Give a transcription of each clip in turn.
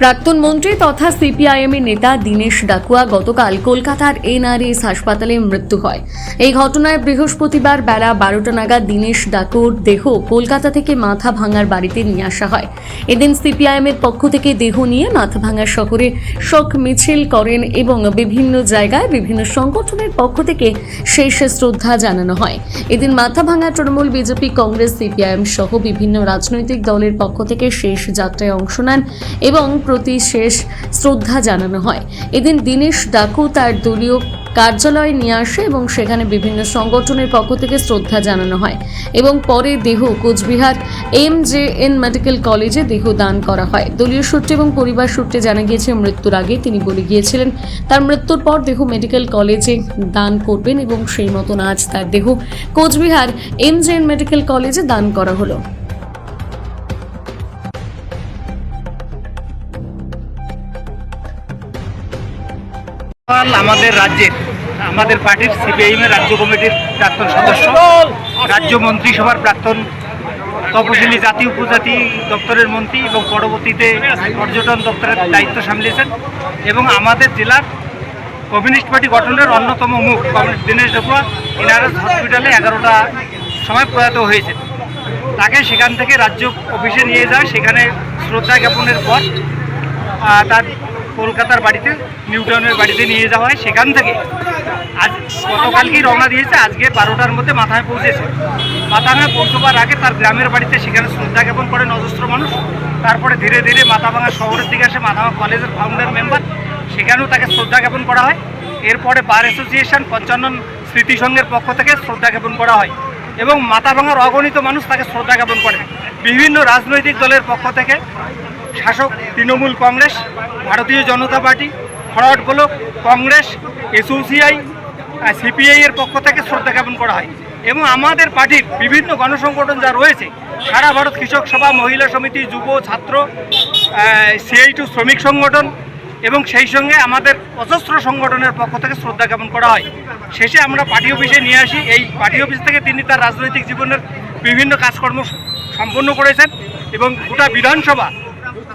প্রাক্তন মন্ত্রী তথা সিপিআইএম এর নেতা দীনেশ ডাকুয়া গতকাল কলকাতার এনআরএস হাসপাতালে মৃত্যু হয়। এই ঘটনায় বৃহস্পতিবার বেলা বারোটা নাগাদ দীনেশ ডাকুর দেহ কলকাতা থেকে মাথা ভাঙার বাড়িতে নিয়ে আসা হয়। এদিন সিপিআইএম এর পক্ষ থেকে দেহ নিয়ে মাথা ভাঙার শহরে শোক মিছিল করেন এবং বিভিন্ন জায়গায় বিভিন্ন সংগঠনের পক্ষ থেকে শেষ শ্রদ্ধা জানানো হয়। এদিন মাথা ভাঙা তৃণমূল বিজেপি কংগ্রেস, সিপিআইএম সহ বিভিন্ন রাজনৈতিক দলের পক্ষ থেকে শেষ যাত্রায় অংশ নেন এবং প্রতি শেষ শ্রদ্ধা জানানো হয়। এদিন দীনেশ ডাকু তার দলীয় কার্যালয়ে নিয়ে আসে এবং সেখানে বিভিন্ন সংগঠনের পক্ষ থেকে শ্রদ্ধা জানানো হয় এবং পরে দেহ, Coochbehar M J N medical কলেজে দেহ দান করা হয়। দলীয় সূত্রে এবং পরিবার সূত্রে জানা গিয়েছে, মৃত্যুর আগে তিনি বলে গিয়েছিলেন, তার মৃত্যুর পর দেহ মেডিকেল কলেজে দান করবেন এবং সেই মতন আজ তার দেহ Coochbehar M J N medical কলেজে দান করা হলো। আমাদের রাজ্যের, আমাদের পার্টির সিপিআইএম এর রাজ্য কমিটির প্রাক্তন সদস্য রাজ্য মন্ত্রিসভার প্রাক্তন তপশিলি জাতি, উপজাতি দপ্তরের মন্ত্রী এবং পরবর্তীতে পর্যটন দপ্তরের দায়িত্ব সামলিয়েছেন এবং আমাদের জেলার কমিউনিস্ট পার্টি গঠনের অন্যতম মুখ দীনেশ ডকুয়া এনআরএস হসপিটালে এগারোটা সময় প্রয়াত হয়েছেন তাকে সেখান থেকে রাজ্য অফিসে নিয়ে যায়, সেখানে শ্রদ্ধা জ্ঞাপনের পর তার কলকাতার বাড়িতে নিউটাউনের বাড়িতে নিয়ে যাওয়া হয়। সেখান থেকে আজ গতকালকেই রওনা দিয়েছে, আজকে বারোটার মধ্যে মাথায় পৌঁছেছে। মাথাভাঙা পৌঁছবার আগে তার গ্রামের বাড়িতে সেখানে শ্রদ্ধা জ্ঞাপন করেন অজস্র মানুষ। তারপরে ধীরে ধীরে মাথাভাঙা শহরের দিকে আসে, মাথাভাঙা কলেজের ফাউন্ডার মেম্বার সেখানেও তাকে শ্রদ্ধা জ্ঞাপন করা হয়। এরপরে বার অ্যাসোসিয়েশন পঞ্চানন স্মৃতি সংঘের পক্ষ থেকে শ্রদ্ধা জ্ঞাপন করা হয় এবং মাথাভাঙার অগণিত মানুষ তাকে শ্রদ্ধা জ্ঞাপন করে। বিভিন্ন রাজনৈতিক দলের পক্ষ থেকে শাসক Trinamool Congress, Bharatiya Janata Party, Forward Bloc Congress, SOCI CPI এর পক্ষ থেকে শ্রদ্ধা জ্ঞাপন করা হয়। এবং আমাদের পার্টির বিভিন্ন গণসংগঠন যা রয়েছে, সারা ভারত কৃষক সভা, মহিলা সমিতি, যুব, ছাত্র সিআই টু শ্রমিক সংগঠন এবং সেই সঙ্গে আমাদের অজস্র সংগঠনের পক্ষ থেকে শ্রদ্ধা জ্ঞাপন করা হয়। শেষে আমরা পার্টি অফিসে নিয়ে আসি। এই পার্টি অফিস থেকে তিনি তার রাজনৈতিক জীবনের বিভিন্ন কাজকর্ম সম্পন্ন করেছেন এবং গোটা বিধানসভা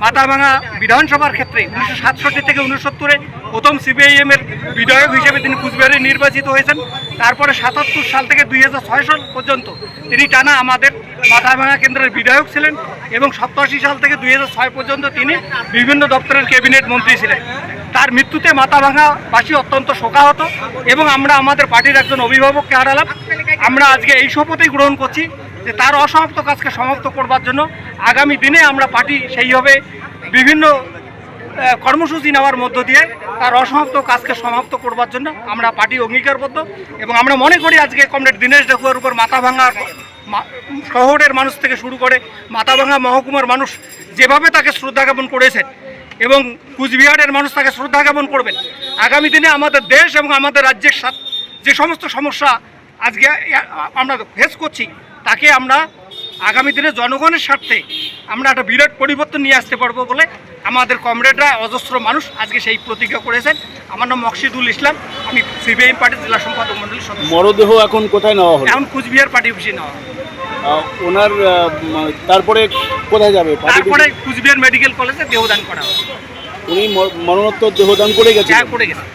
মাথাভাঙা বিধানসভার ক্ষেত্রে উনিশশো সাতষট্টি থেকে উনসত্তরে প্রথম সিপিআইএম এর বিধায়ক হিসেবে তিনি কুচবিহারে নির্বাচিত হয়েছেন। তারপরে সাতাত্তর সাল থেকে দুই হাজার ছয় সাল পর্যন্ত তিনি টানা আমাদের মাথাভাঙা কেন্দ্রের বিধায়ক ছিলেন এবং সপ্তাশি সাল থেকে দুই হাজার ছয় পর্যন্ত তিনি বিভিন্ন দপ্তরের ক্যাবিনেট মন্ত্রী ছিলেন। তার মৃত্যুতে মাথাভাঙাবাসী অত্যন্ত শোকাহত এবং আমরা আমাদের পার্টির একজন অভিভাবককে হারালাম। আমরা আজকে এই শপথই গ্রহণ করছি। যে তার অসমাপ্ত কাজকে সমাপ্ত করবার জন্য আগামী দিনে আমরা পার্টি সেইভাবে বিভিন্ন কর্মসূচি নেওয়ার মধ্য দিয়ে তার অসমাপ্ত কাজকে সমাপ্ত করবার জন্য আমরা পার্টি অঙ্গীকারবদ্ধ এবং আমরা মনে করি আজকে কমরেড দীনেশ দেখুয়ার উপর মাথা ভাঙার শহরের মানুষ থেকে শুরু করে মাথাভাঙা মহকুমার মানুষ যেভাবে তাকে শ্রদ্ধা জ্ঞাপন করেছেন এবং কুচবিহারের মানুষ তাকে শ্রদ্ধা জ্ঞাপন করবেন, আগামী দিনে আমাদের দেশ এবং আমাদের রাজ্যের যে সমস্ত সমস্যা আজকে আমরা ফেস করছি তাকে আমরা আগামী দিনে জনগণের স্বার্থে আমরা একটা বিরাট পরিবর্তন নিয়ে আসতে পারব বলে আমাদের কমরেডরা অজস্র মানুষ আজকে সেই প্রতিজ্ঞা করেছেন। আমার নাম মকসিদুল ইসলাম আমি সিপিআইএম পার্টির জেলা সম্পাদক মন্ডলীর সদস্য। মরদেহ এখন কোথায় নেওয়া হলো? এখন কুচবিহার পার্টি অফিসে নেওয়া হবে। ওনার তারপরে কোথায় যাবে? তারপরে কুচবিহার মেডিকেল কলেজে দেহদান করা হবে উনি মর- মরণোত্তর দেহদান করে গেছেন যা করে গেছে।